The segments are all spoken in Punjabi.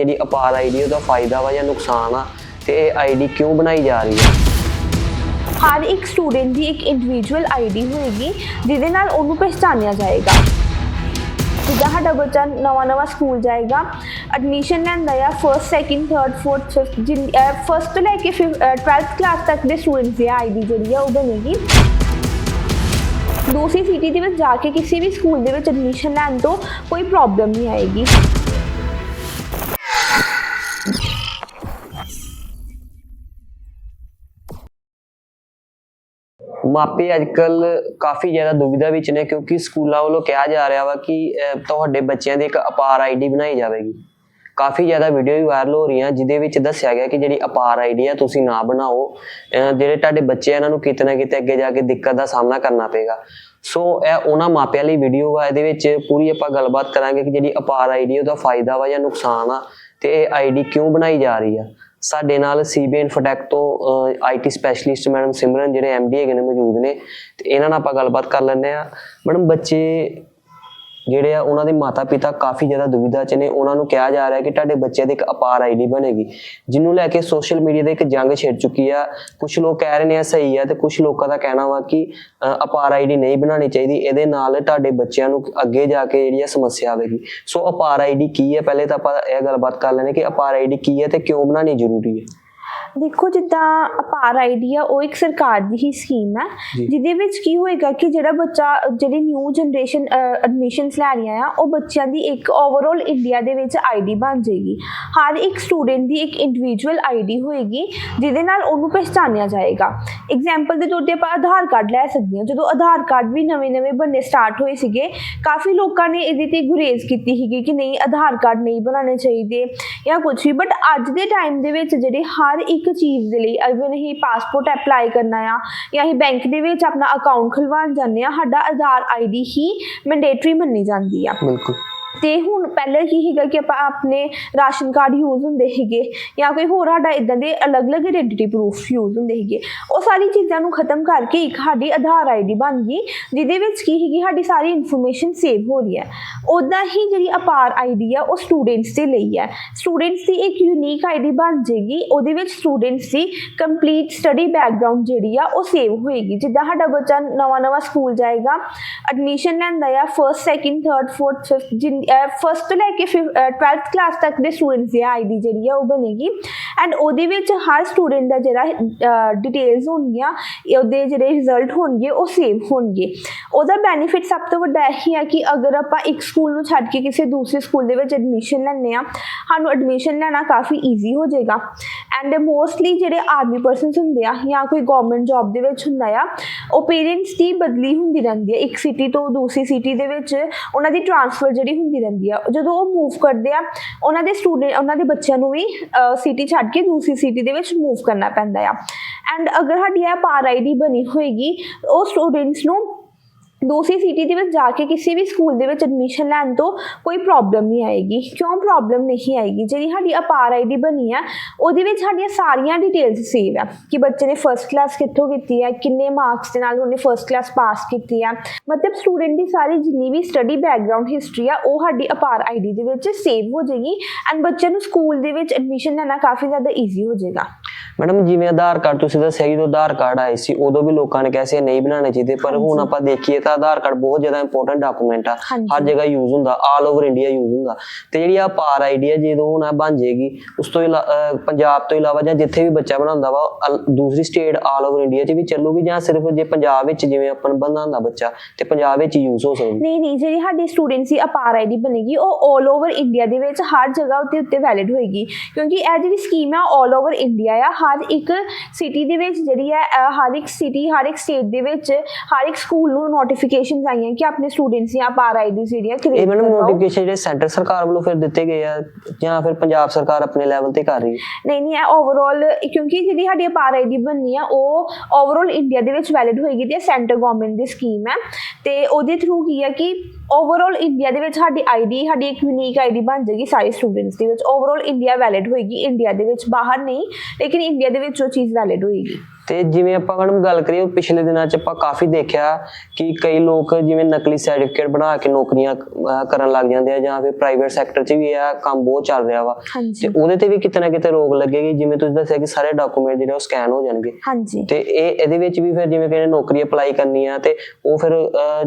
ਜਿਹੜੀ ਅਪਾਰ ਆਈਡੀ ਉਹਦਾ ਫਾਇਦਾ ਵਾ ਜਾਂ ਨੁਕਸਾਨ ਆ, ਤੇ ਇਹ ਆਈਡੀ ਕਿਉਂ ਬਣਾਈ ਜਾ ਰਹੀ ਹੈ ਹਰ ਇੱਕ ਸਟੂਡੈਂਟ ਦੀ ਇੱਕ ਇੰਡੀਵਿਜੂਅਲ ਆਈਡੀ ਹੋਏਗੀ, ਜਿਹਦੇ ਨਾਲ ਉਹਨੂੰ ਪਹਿਚਾਨਿਆ ਜਾਏਗਾ। ਜਿੱਦਾਂ ਸਾਡਾ ਬੱਚਾ ਨਵਾਂ ਨਵਾਂ ਸਕੂਲ ਜਾਏਗਾ ਐਡਮਿਸ਼ਨ ਲੈਂਦਾ ਆ first second third fourth fifth ਜਿਨ ਫਰਸਟ ਤੋਂ ਲੈ ਕੇ 12th ਕਲਾਸ ਤੱਕ ਦੇ ਸਟੂਡੈਂਟਸ ਦੀ ਆਈਡੀ ਜਿਹੜੀ ਆ ਉਹ ਬਣੇਗੀ। ਦੂਸਰੀ ਸਿਟੀ ਦੇ ਵਿੱਚ ਜਾ ਕੇ ਕਿਸੇ ਵੀ ਸਕੂਲ ਦੇ ਵਿੱਚ ਐਡਮਿਸ਼ਨ ਲੈਣ ਤੋਂ ਕੋਈ ਪ੍ਰੋਬਲਮ ਨਹੀਂ ਆਏਗੀ। ਮਾਪੇ ਅੱਜਕੱਲ ਕਾਫੀ ਜ਼ਿਆਦਾ ਦੁਵਿਧਾ ਵਿੱਚ ਨੇ ਕਿਉਂਕਿ ਸਕੂਲਾਂ ਵੱਲੋਂ ਕਿਹਾ ਜਾ ਰਿਹਾ ਵਾ ਕਿ ਤੁਹਾਡੇ ਬੱਚਿਆਂ ਦੀ ਇੱਕ ਅਪਾਰ ਆਈਡੀ ਬਣਾਈ ਜਾਵੇਗੀ। ਕਾਫੀ ਜ਼ਿਆਦਾ ਵੀਡੀਓ ਵੀ ਵਾਇਰਲ ਹੋ ਰਹੀਆਂ, ਜਿਹਦੇ ਵਿੱਚ ਦੱਸਿਆ ਗਿਆ ਕਿ ਜਿਹੜੀ ਅਪਾਰ ਆਈਡੀ ਆ, ਤੁਸੀਂ ਨਾ ਬਣਾਓ। ਜਿਹੜੇ ਤੁਹਾਡੇ ਬੱਚੇ ਆ, ਇਹਨਾਂ ਨੂੰ ਕਿਤੇ ਨਾ ਕਿਤੇ ਅੱਗੇ ਜਾ ਕੇ ਦਿੱਕਤ ਦਾ ਸਾਹਮਣਾ ਕਰਨਾ ਪਏਗਾ। ਸੋ, ਇਹ ਉਹਨਾਂ ਮਾਪਿਆਂ ਲਈ ਵੀਡੀਓ ਆ ਇਹਦੇ ਵਿੱਚ ਪੂਰੀ ਆਪਾਂ ਗੱਲਬਾਤ ਕਰਾਂਗੇ ਕਿ ਜਿਹੜੀ ਅਪਾਰ ਆਈਡੀ ਉਹਦਾ ਫਾਇਦਾ ਵਾ ਜਾਂ ਨੁਕਸਾਨ ਆ, ਤੇ ਇਹ ਆਈਡੀ ਕਿਉਂ ਬਣਾਈ ਜਾ ਰਹੀ ਆ। ਸਾਡੇ ਨਾਲ ਸੀਬੀ ਇਨਫੋਟੈਕ ਤੋਂ ਆਈਟੀ ਸਪੈਸ਼ਲਿਸਟ ਮੈਡਮ ਸਿਮਰਨ, ਜਿਹੜੇ ਐਮਡੀ ਹੈਗੇ ਨੇ ਮੌਜੂਦ ਨੇ, ਤੇ ਇਹਨਾਂ ਨਾਲ ਆਪਾਂ ਗੱਲਬਾਤ ਕਰ ਲੈਂਦੇ ਆ ਮੈਡਮ, ਬੱਚੇ ਜਿਹੜੇ ਆ ਉਹਨਾਂ ਦੇ ਮਾਤਾ ਪਿਤਾ ਕਾਫੀ ਜ਼ਿਆਦਾ ਦੁਵਿਧਾ ਚ ਨੇ ਉਹਨਾਂ ਨੂੰ ਕਿਹਾ ਜਾ ਰਿਹਾ ਕਿ ਤੁਹਾਡੇ ਬੱਚੇ ਦੀ ਇੱਕ ਅਪਾਰ ਆਈਡੀ ਬਣੇਗੀ। ਜਿਹਨੂੰ ਲੈ ਕੇ ਸੋਸ਼ਲ ਮੀਡੀਆ ਤੇ ਇੱਕ ਜੰਗ ਛਿੜ ਚੁੱਕੀ ਆ ਕੁਝ ਲੋਕ ਕਹਿ ਰਹੇ ਨੇ ਸਹੀ ਆ ਤੇ ਕੁਝ ਲੋਕਾਂ ਦਾ ਕਹਿਣਾ ਵਾ ਕਿ ਅ, ਅਪਾਰ ਆਈਡੀ ਨਹੀਂ ਬਣਾਉਣੀ ਚਾਹੀਦੀ। ਇਹਦੇ ਨਾਲ ਤੁਹਾਡੇ ਬੱਚਿਆਂ ਨੂੰ ਅੱਗੇ ਜਾ ਕੇ ਜਿਹੜੀ ਆ ਸਮੱਸਿਆ ਆਵੇਗੀ। ਸੋ ਅਪਾਰ ਆਈਡੀ ਕੀ ਹੈ ਪਹਿਲੇ ਤਾਂ ਆਪਾਂ ਇਹ ਗੱਲਬਾਤ ਕਰ ਲੈਣੇ ਕਿ ਅਪਾਰ ਆਈਡੀ ਕੀ ਹੈ ਤੇ ਕਿਉਂ ਬਣਾਉਣੀ ਜ਼ਰੂਰੀ ਹੈ ਦੇਖੋ ਜਿੱਦਾਂ ਅਪਾਰ ਆਈਡੀ ਆ ਉਹ ਇੱਕ ਸਰਕਾਰ ਦੀ ਹੀ ਸਕੀਮ ਹੈ। ਜਿਹਦੇ ਵਿੱਚ ਕੀ ਹੋਏਗਾ ਕਿ ਜਿਹੜਾ ਬੱਚਾ ਜਿਹੜੀ ਨਿਊ ਜਨਰੇਸ਼ਨ ਐਡਮਿਸ਼ਨਸ ਲੈ ਰਹੀਆਂ ਆ ਉਹ ਬੱਚਿਆਂ ਦੀ ਇੱਕ ਓਵਰਆਲ ਇੰਡੀਆ ਦੇ ਵਿੱਚ ਆਈਡੀ ਬਣ ਜਾਏਗੀ। ਹਰ ਇੱਕ ਸਟੂਡੈਂਟ ਦੀ ਇੱਕ ਇੰਡੀਵਿਜੂਅਲ ਆਈਡੀ ਹੋਏਗੀ ਜਿਹਦੇ ਨਾਲ ਉਹਨੂੰ ਪਹਿਚਾਨਿਆ ਜਾਏਗਾ। ਐਗਜ਼ਾਮਪਲ ਦੇ ਤੌਰ ਤੇ ਆਪਾਂ ਆਧਾਰ ਕਾਰਡ ਲੈ ਸਕਦੇ ਹਾਂ। ਜਦੋਂ ਆਧਾਰ ਕਾਰਡ ਵੀ ਨਵੇਂ-ਨਵੇਂ ਬਣਨੇ ਸਟਾਰਟ ਹੋਏ ਸੀਗੇ ਕਾਫੀ ਲੋਕਾਂ ਨੇ ਇਹਦੇ ਤੇ ਗੁਰੇਜ਼ ਕੀਤੀ ਸੀਗੀ ਕਿ ਨਹੀਂ ਆਧਾਰ ਕਾਰਡ ਨਹੀਂ ਬਣਾਉਣੇ ਚਾਹੀਦੇ ਜਾਂ ਕੁਝ ਵੀ। ਬਟ ਅੱਜ ਦੇ ਟਾਈਮ ਦੇ ਵਿੱਚ ਜਿਹੜੇ ਹਰ ਇੱਕ ਚੀਜ਼ ਦੇ ਲਈ ਇਵਨ ਹੀ ਪਾਸਪੋਰਟ ਅਪਲਾਈ ਕਰਨਾ ਆ, ਜਾਂ ਹੀ ਬੈਂਕ ਦੇ ਵਿੱਚ ਆਪਣਾ ਅਕਾਊਂਟ ਖੁਲਵਾਉਣ ਜਾਂਦੇ ਆ, ਸਾਡਾ ਆਧਾਰ ਆਈਡੀ ਹੀ ਮੈਂਡੇਟਰੀ ਮੰਨੀ ਜਾਂਦੀ ਆ। ਬਿਲਕੁਲ। ਤੇ ਹੁਣ ਪਹਿਲੇ ਕੀ ਹੈਗਾ ਕਿ ਆਪਾਂ ਆਪਣੇ ਰਾਸ਼ਨ ਕਾਰਡ ਯੂਜ਼ ਹੁੰਦੇ ਸੀਗੇ ਜਾਂ ਕੋਈ ਹੋਰ ਸਾਡਾ ਇਦਾਂ ਦੇ ਅਲੱਗ-ਅਲੱਗ ਆਇਡੈਂਟੀ ਪ੍ਰੂਫ ਯੂਜ਼ ਹੁੰਦੇ ਸੀਗੇ, ਉਹ ਸਾਰੀ ਚੀਜ਼ਾਂ ਨੂੰ ਖਤਮ ਕਰਕੇ ਇੱਕ ਸਾਡੀ ਆਧਾਰ ਆਈਡੀ ਬਣ ਗਈ, ਜਿਹਦੇ ਵਿੱਚ ਕੀ ਹੈਗੀ ਸਾਡੀ ਸਾਰੀ ਇਨਫੋਰਮੇਸ਼ਨ ਸੇਵ ਹੋ ਰਹੀ ਹੈ। ਉਦਾਂ ਹੀ ਜਿਹੜੀ ਅਪਾਰ ਆਈਡੀ ਆ, ਉਹ ਸਟੂਡੈਂਟਸ ਦੇ ਲਈ ਹੈ। ਸਟੂਡੈਂਟਸ ਦੀ ਇੱਕ ਯੂਨੀਕ ਆਈਡੀ ਬਣ ਜੇਗੀ ਉਹਦੇ ਵਿੱਚ ਸਟੂਡੈਂਟਸ ਦੀ ਕੰਪਲੀਟ ਸਟੱਡੀ ਬੈਕਗ੍ਰਾਉਂਡ ਜਿਹੜੀ ਆ, ਉਹ ਸੇਵ ਹੋਏਗੀ। ਜਿੱਦਾਂ ਸਾਡਾ ਬੱਚਾ ਨਵਾਂ-ਨਵਾਂ ਸਕੂਲ ਜਾਏਗਾ ਐਡਮਿਸ਼ਨ ਲੈਂਦਾ ਆ first second third fourth fifth first ਤੋਂ ਲੈ ਕੇ 12th ਕਲਾਸ ਤੱਕ ਦੇ ਸਟੂਡੈਂਟਸ ਦੀ ਆਈਡੀ ਜਿਹੜੀ ਆ ਉਹ ਬਣੇਗੀ। ਐਂਡ ਉਹਦੇ ਵਿੱਚ ਹਰ ਸਟੂਡੈਂਟ ਦਾ ਜਿਹੜਾ ਡਿਟੇਲਸ ਹੋਣਗੀਆਂ, ਉਹਦੇ ਜਿਹੜੇ ਰਿਜ਼ਲਟ ਹੋਣਗੇ, ਉਹ ਸੇਵ ਹੋਣਗੇ। ਉਹਦਾ ਬੈਨੀਫਿਟ ਸਭ ਤੋਂ ਵੱਡਾ ਇਹੀ ਹੈ ਕਿ ਅਗਰ ਆਪਾਂ ਇੱਕ ਸਕੂਲ ਨੂੰ ਛੱਡ ਕੇ ਕਿਸੇ ਦੂਸਰੇ ਸਕੂਲ ਦੇ ਵਿੱਚ ਐਡਮਿਸ਼ਨ ਲੈਂਦੇ ਆ ਸਾਨੂੰ ਐਡਮਿਸ਼ਨ ਲੈਣਾ ਕਾਫੀ ਈਜ਼ੀ ਹੋ ਜਾਏਗਾ। ਐਂਡ ਮੋਸਟਲੀ ਜਿਹੜੇ ਆਰਮੀ ਪਰਸਨਸ ਹੁੰਦੇ ਆ ਜਾਂ ਕੋਈ ਗਵਰਨਮੈਂਟ ਜੌਬ ਦੇ ਵਿੱਚ ਹੁੰਦਾ ਆ, ਉਹ ਪੇਰੈਂਟਸ ਦੀ ਬਦਲੀ ਹੁੰਦੀ ਰਹਿੰਦੀ ਹੈ ਇੱਕ ਸਿਟੀ ਤੋਂ ਦੂਸਰੀ ਸਿਟੀ ਦੇ ਵਿੱਚ ਉਹਨਾਂ ਦੀ ਟ੍ਰਾਂਸਫਰ ਜਿਹੜੀ ਹੁੰਦੀ ਰਹਿੰਦੀ ਆ। ਜਦੋਂ ਉਹ ਮੂਵ ਕਰਦੇ ਆ, ਉਹਨਾਂ ਦੇ ਸਟੂਡੈਂਟ ਉਹਨਾਂ ਦੇ ਬੱਚਿਆਂ ਨੂੰ ਵੀ ਸਿਟੀ ਛੱਡ ਕੇ ਦੂਸਰੀ ਸਿਟੀ ਦੇ ਵਿੱਚ ਮੂਵ ਕਰਨਾ ਪੈਂਦਾ ਆ। ਐਂਡ ਅਗਰ ਸਾਡੀ ਇਹ ਪਾਰ ਆਈਡੀ ਬਣੀ ਹੋਏਗੀ, ਉਹ ਸਟੂਡੈਂਟਸ ਨੂੰ ਦੂਸਰੀ ਸਿਟੀ ਦੇ ਵਿੱਚ ਜਾ ਕੇ ਕਿਸੇ ਵੀ ਸਕੂਲ ਦੇ ਵਿੱਚ ਐਡਮਿਸ਼ਨ ਲੈਣ ਤੋਂ ਕੋਈ ਪ੍ਰੋਬਲਮ ਨਹੀਂ ਆਏਗੀ। ਕਿਉਂ ਪ੍ਰੋਬਲਮ ਨਹੀਂ ਆਏਗੀ? ਜਿਹੜੀ ਸਾਡੀ ਅਪਾਰ ਆਈਡੀ ਬਣੀ ਹੈ ਉਹਦੇ ਵਿੱਚ ਸਾਡੀਆਂ ਸਾਰੀਆਂ ਡਿਟੇਲਸ ਸੇਵ ਆ ਕਿ ਬੱਚੇ ਨੇ ਫਰਸਟ ਕਲਾਸ ਕਿੱਥੋਂ ਕੀਤੀ ਹੈ ਕਿੰਨੇ ਮਾਰਕਸ ਦੇ ਨਾਲ ਉਹਨੇ ਫਰਸਟ ਕਲਾਸ ਪਾਸ ਕੀਤੀ ਆ। ਮਤਲਬ ਸਟੂਡੈਂਟ ਦੀ ਸਾਰੀ ਜਿੰਨੀ ਵੀ ਸਟੱਡੀ ਬੈਕਗ੍ਰਾਉਂਡ ਹਿਸਟਰੀ ਆ, ਉਹ ਸਾਡੀ ਅਪਾਰ ਆਈਡੀ ਦੇ ਵਿੱਚ ਸੇਵ ਹੋ ਜਾਏਗੀ ਐਂਡ ਬੱਚੇ ਨੂੰ ਸਕੂਲ ਦੇ ਵਿੱਚ ਐਡਮਿਸ਼ਨ ਲੈਣਾ ਕਾਫੀ ਜ਼ਿਆਦਾ ਈਜ਼ੀ ਹੋ ਜਾਏਗਾ। ਮੈਡਮ ਜਿਵੇਂ ਆਧਾਰ ਕਾਰਡ ਤੁਸੀਂ ਦੱਸਿਆ ਜਦੋਂ ਆਧਾਰ ਕਾਰਡ ਆਏ ਸੀ ਉਦੋਂ ਵੀ ਲੋਕਾਂ ਨੇ ਕਿਹਾ ਸੀ ਇਹ ਨਹੀਂ ਬਣਾਉਣੇ ਚਾਹੀਦੇ ਪਰ ਹੁਣ ਆਪਾਂ ਦੇਖੀਏ ਤਾਂ ਆਧਾਰ ਕਾਰਡ ਬਹੁਤ ਜ਼ਿਆਦਾ ਇੰਪੋਰਟੈਂਟ ਡਾਕੂਮੈਂਟ ਆ। ਹਰ ਜਗ੍ਹਾ ਯੂਜ਼ ਹੁੰਦਾ ਆਲ ਓਵਰ ਇੰਡੀਆ ਯੂਜ਼ ਹੁੰਦਾ। ਤੇ ਜਿਹੜੀ ਆ ਪਾਰ ਆਈਡੀ ਆ ਜਦੋਂ ਹੁਣ ਇਹ ਬਣ ਜਾਏਗੀ ਉਸ ਤੋਂ ਪੰਜਾਬ ਤੋਂ ਇਲਾਵਾ ਜਾਂ ਜਿੱਥੇ ਵੀ ਬੱਚਾ ਬਣਾਉਂਦਾ ਵਾ ਦੂਸਰੀ ਸਟੇਟ ਆਲ ਓਵਰ ਇੰਡੀਆ 'ਚ ਵੀ ਚੱਲੂਗੀ ਜਾਂ ਸਿਰਫ ਜੇ ਪੰਜਾਬ ਵਿੱਚ ਜਿਵੇਂ ਆਪਾਂ ਬਣਾਉਂਦਾ ਬੱਚਾ ਤੇ ਪੰਜਾਬ ਵਿੱਚ ਯੂਜ਼ ਹੋ ਸਕਦੀ। ਨਹੀਂ ਨਹੀਂ ਜਿਹੜੀ ਸਾਡੀ ਸਟੂਡੈਂਟਸ ਦੀ ਅਪਾਰ ਆਈਡੀ ਬਣੇਗੀ ਉਹ 올 ਓਵਰ ਇੰਡੀਆ ਦੇ ਵਿੱਚ ਹਰ ਜਗ੍ਹਾ ਉੱਤੇ ਉੱਤੇ ਵੈਲਿਡ ਹੋਏਗੀ। ਕਿਉਂਕਿ ਇਹ ਜਿਹੜੀ ਸਕੀਮ ਆ 올 ਓਵਰ ਇੰਡੀਆ ਆ ਹਰ ਇੱਕ ਸਿਟੀ ਦੇ ਵਿੱਚ ਜਿਹੜੀ ਹੈ ਹਰ ਇੱਕ ਸਿਟੀ ਹਰ ਇੱਕ ਸਟੇਟ ਦੇ ਵਿੱਚ ਹਰ ਇੱਕ ਸਕੂਲ ਨੂੰ ਨੋਟੀਫਿਕੇਸ਼ਨਸ ਆਈਆਂ ਕਿ ਆਪਣੇ ਸਟੂਡੈਂਟਸ ਦੀਆਂ ਅਪਾਰ ਆਈਡੀ ਜਿਹੜੀਆਂ ਇਹ ਕ੍ਰੀਏਟ ਮੈਡਮ ਕਰਵਾਓ। ਨੋਟੀਫਿਕੇਸ਼ਨ ਜਿਹੜੇ ਸੈਂਟਰ ਸਰਕਾਰ ਵੱਲੋਂ ਫਿਰ ਦਿੱਤੇ ਗਏ ਆ ਜਾਂ ਫਿਰ ਪੰਜਾਬ ਸਰਕਾਰ ਆਪਣੇ ਲੈਵਲ ਤੇ ਕਰ ਰਹੀ ਹੈ? ਨਹੀਂ ਨਹੀਂ ਇਹ ਓਵਰਆਲ ਕਿਉਂਕਿ ਜਿਹੜੀ ਸਾਡੀ ਅਪਾਰ ਆਈਡੀ ਬਣਨੀ ਆ ਉਹ ਓਵਰਆਲ ਇੰਡੀਆ ਦੇ ਵਿੱਚ ਵੈਲਿਡ ਹੋਏਗੀ ਤੇ ਸੈਂਟਰ ਗਵਰਨਮੈਂਟ ਦੀ ਸਕੀਮ ਹੈ। ਤੇ ਉਹਦੇ ਥਰੂ ਕੀ ਹੈ ਕਿ ਓਵਰਆਲ ਇੰਡੀਆ ਦੇ ਵਿੱਚ ਸਾਡੀ ਆਈਡੀ ਸਾਡੀ ਇੱਕ ਯੂਨੀਕ ਆਈਡੀ ਬਣ ਜਾਏਗੀ ਸਾਰੇ ਸਟੂਡੈਂਟਸ ਦੇ ਵਿੱਚ। ਓਵਰਆਲ ਇੰਡੀਆ ਵੈਲਿਡ ਹੋਏਗੀ ਇੰਡੀਆ ਦੇ ਵਿੱਚ ਬਾਹਰ ਨਹੀਂ। ਲੇਕਿਨ ਇੰਡੀਆ ਦੇ ਵਿੱਚ ਉਹ ਚੀਜ਼ ਵੈਲਿਡ ਹੋਏਗੀ। ਤੇ ਜਿਵੇਂ ਆਪਾਂ ਮੈਡਮ ਗੱਲ ਕਰੀਏ ਪਿਛਲੇ ਦਿਨਾਂ 'ਚ ਆਪਾਂ ਕਾਫੀ ਦੇਖਿਆ ਕਿ ਕਈ ਲੋਕ ਜਿਵੇਂ ਨਕਲੀ ਸਰਟੀਫਿਕੇਟ ਬਣਾ ਕੇ ਨੌਕਰੀਆਂ ਕਰਨ ਲੱਗ ਜਾਂਦੇ ਆ ਜਾਂ ਫਿਰ ਪ੍ਰਾਈਵੇਟ ਸੈਕਟਰ 'ਚ ਵੀ ਇਹ ਕੰਮ ਬਹੁਤ ਚੱਲ ਰਿਹਾ ਵਾ। ਤੇ ਉਹਦੇ ਤੇ ਵੀ ਕਿਤੇ ਨਾ ਕਿਤੇ ਰੋਕ ਲੱਗੇਗੀ ਜਿਵੇਂ ਤੁਸੀਂ ਦੱਸਿਆ ਕਿ ਸਾਰੇ ਡਾਕੂਮੈਂਟ ਜਿਹੜੇ ਉਹ ਸਕੈਨ ਹੋ ਜਾਣਗੇ। ਤੇ ਇਹ ਇਹਦੇ ਵਿੱਚ ਵੀ ਫਿਰ ਜਿਵੇਂ ਕਿ ਨੌਕਰੀ ਅਪਲਾਈ ਕਰਨੀ ਆ ਤੇ ਉਹ ਫਿਰ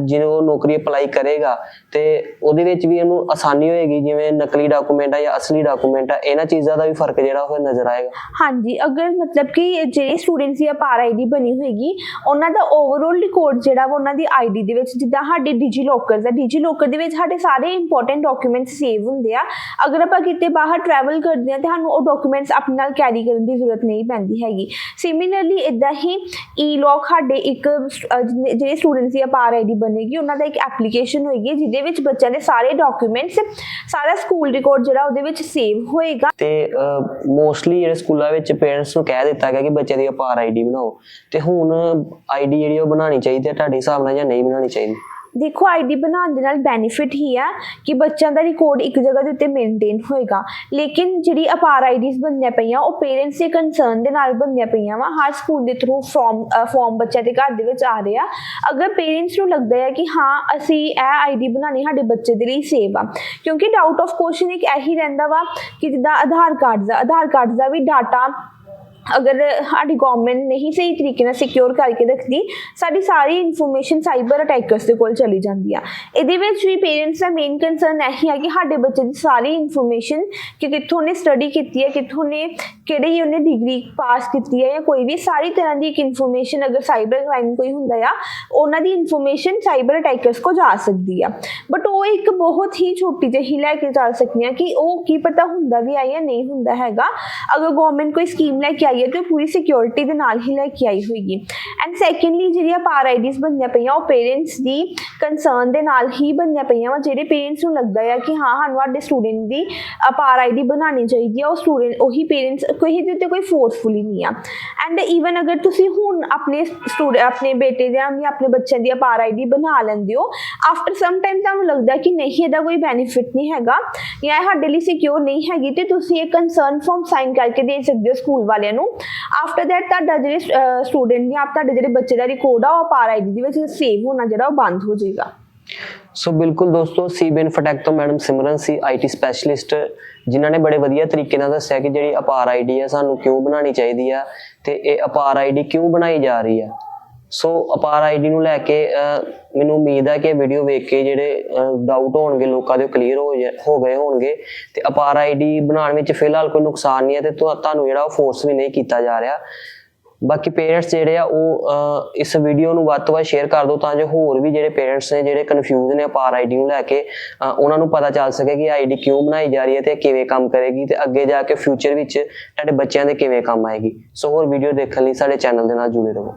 ਜਦੋਂ ਉਹ ਨੌਕਰੀ ਅਪਲਾਈ ਕਰੇਗਾ ਤੇ ਉਹਦੇ ਵਿੱਚ ਵੀ ਉਹਨੂੰ ਆਸਾਨੀ ਹੋਏਗੀ ਜਿਵੇਂ ਨਕਲੀ ਡਾਕੂਮੈਂਟ ਆ ਜਾਂ ਅਸਲੀ ਡਾਕੂਮੈਂਟ ਆ ਇਹਨਾਂ ਚੀਜ਼ਾਂ ਦਾ ਵੀ ਫ਼ਰਕ ਜਿਹੜਾ ਉਹ ਨਜ਼ਰ ਆਏਗਾ। ਹਾਂਜੀ ਅਗਰ ਮਤਲਬ ਕਿ ਜਿਹੜੇ ਸਟੂਡੈਂਟਸ ਦੀ ਆਈਡੀ ਬਣੀ ਹੋਏਗੀ। ਉਹਨਾਂ ਦਾ ਓਵਰਆਲ ਰਿਕਾਰਡ ਜਿਹੜਾ ਵਾ ਉਹਨਾਂ ਦੀ ਆਈਡੀ ਦੇ ਵਿੱਚ, ਜਿੱਦਾਂ ਸਾਡੇ ਡਿਜੀ ਲੋਕਰ ਦਾ ਡਿਜੀ ਲੋਕਰ ਦੇ ਵਿੱਚ ਸਾਡੇ ਸਾਰੇ ਇੰਪੋਰਟੈਂਟ ਡਾਕੂਮੈਂਟਸ ਸੇਵ ਹੁੰਦੇ ਆ। ਅਗਰ ਆਪਾਂ ਕਿਤੇ ਬਾਹਰ ਟਰੈਵਲ ਕਰਦੇ ਆ, ਤੇ ਸਾਨੂੰ ਉਹ ਡਾਕੂਮੈਂਟਸ ਆਪਣੇ ਨਾਲ ਕੈਰੀ ਕਰਨ ਦੀ ਜ਼ਰੂਰਤ ਨਹੀਂ ਪੈਂਦੀ ਹੈਗੀ। ਸਿਮਿਲਰਲੀ ਇਦਾਂ ਹੀ ਈ ਲੌਕ ਸਾਡੇ ਇੱਕ ਜਿਹੜੇ ਸਟੂਡੈਂਟਸ ਦੀ ਅਪਾਰ ਆਈਡੀ ਬਣੇਗੀ, ਉਹਨਾਂ ਦਾ ਇੱਕ ਐਪਲੀਕੇਸ਼ਨ ਹੋਏਗੀ, ਜਿਹਦੇ ਵਿੱਚ ਬੱਚਿਆਂ ਦੇ ਸਾਰੇ ਡਾਕੂਮੈਂਟਸ ਸਾਰਾ ਸਕੂਲ ਰਿਕਾਰਡ ਜਿਹੜਾ ਉਹਦੇ ਵਿੱਚ ਸੇਵ ਹੋਏਗਾ। ਤੇ ਮੋਸਟਲੀ ਜਿਹੜੇ ਸਕੂਲਾਂ ਵਿੱਚ ਪੇਰੈਂਟਸ ਨੂੰ ਕਹਿ ਦਿੱਤਾ ਗਿਆ ਕਿ ਬੱਚੇ ਦੀ ਅਪਾਰ ਆਈਡੀ ਬਣਾਓ। ਤੇ ਹੁਣ ਆਈਡੀ ਜਿਹੜੀ ਉਹ ਬਣਾਉਣੀ ਚਾਹੀਦੀ ਹੈ ਤੁਹਾਡੇ ਹਿਸਾਬ ਨਾਲ ਜਾਂ ਨਹੀਂ ਬਣਾਉਣੀ ਚਾਹੀਦੀ? ਦੇਖੋ ਆਈਡੀ ਬਣਾਉਣ ਦੇ ਨਾਲ ਬੈਨੀਫਿਟ ਹੀ ਆ ਕਿ ਬੱਚਿਆਂ ਦਾ ਰਿਕਾਰਡ ਇੱਕ ਜਗ੍ਹਾ ਦੇ ਉੱਤੇ ਮੇਨਟੇਨ ਹੋਏਗਾ। ਲੇਕਿਨ ਜਿਹੜੀ ਅਪਾਰ ਆਈਡੀਜ਼ ਬਣਨੀਆਂ ਪਈਆਂ, ਉਹ ਪੇਰੈਂਟਸ ਦੇ ਕੰਸਰਨ ਦੇ ਨਾਲ ਬਣਨੀਆਂ ਪਈਆਂ ਵਾ। ਹਰ ਸਕੂਲ ਦੇ ਥਰੂ ਫਾਰਮ ਫਾਰਮ ਬੱਚਿਆਂ ਦੇ ਘਰ ਦੇ ਵਿੱਚ ਆ ਰਿਹਾ ਅਗਰ ਪੇਰੈਂਟਸ ਨੂੰ ਲੱਗਦਾ ਹੈ ਕਿ ਹਾਂ, ਅਸੀਂ ਇਹ ਆਈਡੀ ਬਣਾਣੀ ਸਾਡੇ ਬੱਚੇ ਦੇ ਲਈ ਸੇਫ ਆ। ਕਿਉਂਕਿ ਡਾਊਟ ਆਫ ਕੁਐਸਚਨ ਇੱਕ ਇਹੀ ਰਹਿੰਦਾ ਵਾ ਕਿ ਜਿੱਦਾਂ ਆਧਾਰ ਕਾਰਡ ਦਾ, ਆਧਾਰ ਕਾਰਡ ਦਾ ਵੀ ਡਾਟਾ ਅਗਰ ਸਾਡੀ ਗਵਰਨਮੈਂਟ ਨਹੀਂ ਸਹੀ ਤਰੀਕੇ ਨਾਲ ਸਿਕਿਉਰ ਕਰਕੇ ਰੱਖਦੀ, ਸਾਡੀ ਸਾਰੀ ਇਨਫੋਰਮੇਸ਼ਨ ਸਾਈਬਰ ਅਟੈਕਰਸ ਦੇ ਕੋਲ ਚਲੀ ਜਾਂਦੀ ਆ। ਇਹਦੇ ਵਿੱਚ ਵੀ ਪੇਰੈਂਟਸ ਦਾ ਮੇਨ ਕੰਸਰਨ ਇਹੀ ਆ ਕਿ ਸਾਡੇ ਬੱਚੇ ਦੀ ਸਾਰੀ ਇਨਫੋਰਮੇਸ਼ਨ ਕਿ ਕਿੱਥੋਂ ਨੇ ਸਟੱਡੀ ਕੀਤੀ ਹੈ, ਕਿੱਥੋਂ ਨੇ ਕਿਹੜੀ ਉਹਨੇ ਡਿਗਰੀ ਪਾਸ ਕੀਤੀ ਹੈ ਜਾਂ ਕੋਈ ਵੀ, ਸਾਰੀ ਤਰ੍ਹਾਂ ਦੀ ਇੱਕ ਇਨਫੋਰਮੇਸ਼ਨ ਅਗਰ ਸਾਈਬਰ ਕ੍ਰਾਈਮ ਕੋਈ ਹੁੰਦਾ ਆ, ਉਹਨਾਂ ਦੀ ਇਨਫੋਰਮੇਸ਼ਨ ਸਾਈਬਰ ਅਟੈਕਰਸ ਕੋ ਜਾ ਸਕਦੀ ਆ। ਬਟ ਉਹ ਇੱਕ ਬਹੁਤ ਹੀ ਛੋਟੀ ਜਿਹੀ ਲੈ ਕੇ ਚੱਲ ਸਕਦੀਆਂ ਕਿ ਉਹ ਕੀ ਪਤਾ ਹੁੰਦਾ ਵੀ ਆ ਜਾਂ ਨਹੀਂ ਹੁੰਦਾ ਹੈਗਾ। ਅਗਰ ਗਵਰਨਮੈਂਟ ਕੋਈ ਸਕੀਮ ਲੈ ਕੇ ਆਈ ਹੈ ਤੇ ਉਹ ਪੂਰੀ ਸਿਕਿਉਰਿਟੀ ਦੇ ਨਾਲ ਹੀ ਲੈ ਕੇ ਆਈ ਹੋਏਗੀ। ਐਂਡ ਸੈਕੰਡਲੀ ਜਿਹੜੀਆਂ ਪਾਰ ਆਈਡੀਜ਼ ਬਣੀਆਂ ਪਈਆਂ, ਉਹ ਪੇਰੈਂਟਸ ਦੀ ਕੰਸਰਨ ਦੇ ਨਾਲ ਹੀ ਬਣੀਆਂ ਪਈਆਂ ਵਾ, ਜਿਹੜੇ ਪੇਰੈਂਟਸ ਨੂੰ ਲੱਗਦਾ ਆ ਕਿ ਹਾਂ, ਸਾਨੂੰ ਸਾਡੇ ਸਟੂਡੈਂਟ ਦੀ ਪਾਰ ਆਈਡੀ ਬਣਾਉਣੀ ਚਾਹੀਦੀ ਆ, ਉਹ ਸਟੂਡੈਂਟ ਉਹੀ ਪੇਰੈਂਟਸ ਕੋਈ ਇਹਦੇ ਉੱਤੇ ਕੋਈ ਫੋਰਸਫੁਲੀ ਨਹੀਂ ਆ। ਐਂਡ ਈਵਨ ਅਗਰ ਤੁਸੀਂ ਹੁਣ ਆਪਣੇ ਸਟੂਡੈਂਟ ਆਪਣੇ ਬੇਟੇ ਦੇ ਜਾਂ ਆਪਣੇ ਬੱਚਿਆਂ ਦੀ ਪਾਰ ਆਈਡੀ ਬਣਾ ਲੈਂਦੇ ਹੋ ਆਫਟਰ ਸਮ ਟਾਈਮ ਤੁਹਾਨੂੰ ਲੱਗਦਾ ਕਿ ਨਹੀਂ, ਇਹਦਾ ਕੋਈ ਬੈਨੀਫਿਟ ਨਹੀਂ ਹੈਗਾ ਜਾਂ ਇਹ ਸਾਡੇ ਲਈ ਸਿਕਿਉਰ ਨਹੀਂ ਹੈਗੀ, ਤੇ ਤੁਸੀਂ ਇਹ ਕੰਸਰਨ ਫਾਰਮ ਸਾਈਨ ਕਰਕੇ ਦੇ ਸਕਦੇ ਹੋ ਸਕੂਲ ਵਾਲਿਆਂ ਨੂੰ। ਆਫਟਰ ਦੈਟ ਤੁਹਾਡਾ ਜਿਹੜੇ ਸਟੂਡੈਂਟ ਜਾਂ ਤੁਹਾਡੇ ਜਿਹੜੇ ਬੱਚੇ ਦਾ ਰਿਕਾਰਡ ਆ, ਉਹ ਪਾਰ ਆਈਡੀ ਦੇ ਵਿੱਚ ਸੇਵ ਹੋਣਾ ਜਿਹੜਾ ਉਹ ਬੰਦ ਹੋ ਜਾਏਗਾ। ਸੋ ਬਿਲਕੁਲ ਦੋਸਤੋ ਸੀਬੀਐਨ ਫਟੈਕ ਤੋਂ ਮੈਡਮ ਸਿਮਰਨ ਸੀ ਆਈਟੀ ਸਪੈਸ਼ਲਿਸਟ ਜਿਨ੍ਹਾਂ ਨੇ ਬੜੇ ਵਧੀਆ ਤਰੀਕੇ ਨਾਲ ਦੱਸਿਆ ਕਿ ਜਿਹੜੀ ਅਪਾਰ ਆਈਡੀ ਆ ਸਾਨੂੰ ਕਿਉਂ ਬਣਾਉਣੀ ਚਾਹੀਦੀ ਆ ਤੇ ਇਹ ਅਪਾਰ ਆਈਡੀ ਕਿਉਂ ਬਣਾਈ ਜਾ ਰਹੀ ਆ? ਸੋ ਅਪਾਰ ਆਈਡੀ ਨੂੰ ਲੈ ਕੇ ਮੈਨੂੰ ਉਮੀਦ ਹੈ ਕਿ ਇਹ ਵੀਡੀਓ ਵੇਖ ਕੇ ਜਿਹੜੇ ਡਾਊਟ ਹੋਣਗੇ, ਲੋਕਾਂ ਦੇ ਕਲੀਅਰ ਹੋ ਜਾ- ਹੋ ਗਏ ਹੋਣਗੇ ਤੇ ਅਪਾਰ ਆਈਡੀ ਬਣਾਉਣ ਵਿੱਚ ਫਿਲਹਾਲ ਕੋਈ ਨੁਕਸਾਨ ਨਹੀਂ ਹੈ ਤੇ ਤੁਹਾ- ਤੁਹਾਨੂੰ ਜਿਹੜਾ ਉਹ ਫੋਰਸ ਵੀ ਨਹੀਂ ਕੀਤਾ ਜਾ ਰਿਹਾ। ਬਾਕੀ ਪੇਰੈਂਟਸ ਜਿਹੜੇ ਆ ਉਹ ਇਸ ਵੀਡੀਓ ਨੂੰ ਵੱਧ ਤੋਂ ਵੱਧ ਸ਼ੇਅਰ ਕਰ ਦਿਓ ਤਾਂ ਜੋ ਹੋਰ ਵੀ ਜਿਹੜੇ ਪੇਰੈਂਟਸ ਨੇ, ਜਿਹੜੇ ਕਨਫਿਊਜ਼ ਨੇ ਅਪਾਰ ਆਈਡੀ ਨੂੰ ਲੈ ਕੇ ਉਹਨਾਂ ਨੂੰ ਪਤਾ ਚੱਲ ਸਕੇ ਕਿ ਆਈਡੀ ਕਿਉਂ ਬਣਾਈ ਜਾ ਰਹੀ ਹੈ ਤੇ ਕਿਵੇਂ ਕੰਮ ਕਰੇਗੀ ਤੇ ਅੱਗੇ ਜਾ ਕੇ ਫਿਊਚਰ ਵਿੱਚ ਤੁਹਾਡੇ ਬੱਚਿਆਂ ਦੇ ਕਿਵੇਂ ਕੰਮ ਆਏਗੀ। ਸੋ ਹੋਰ ਵੀਡੀਓ ਦੇਖਣ ਲਈ ਸਾਡੇ ਚੈਨਲ ਦੇ ਨਾਲ ਜੁੜੇ ਰਹੋ।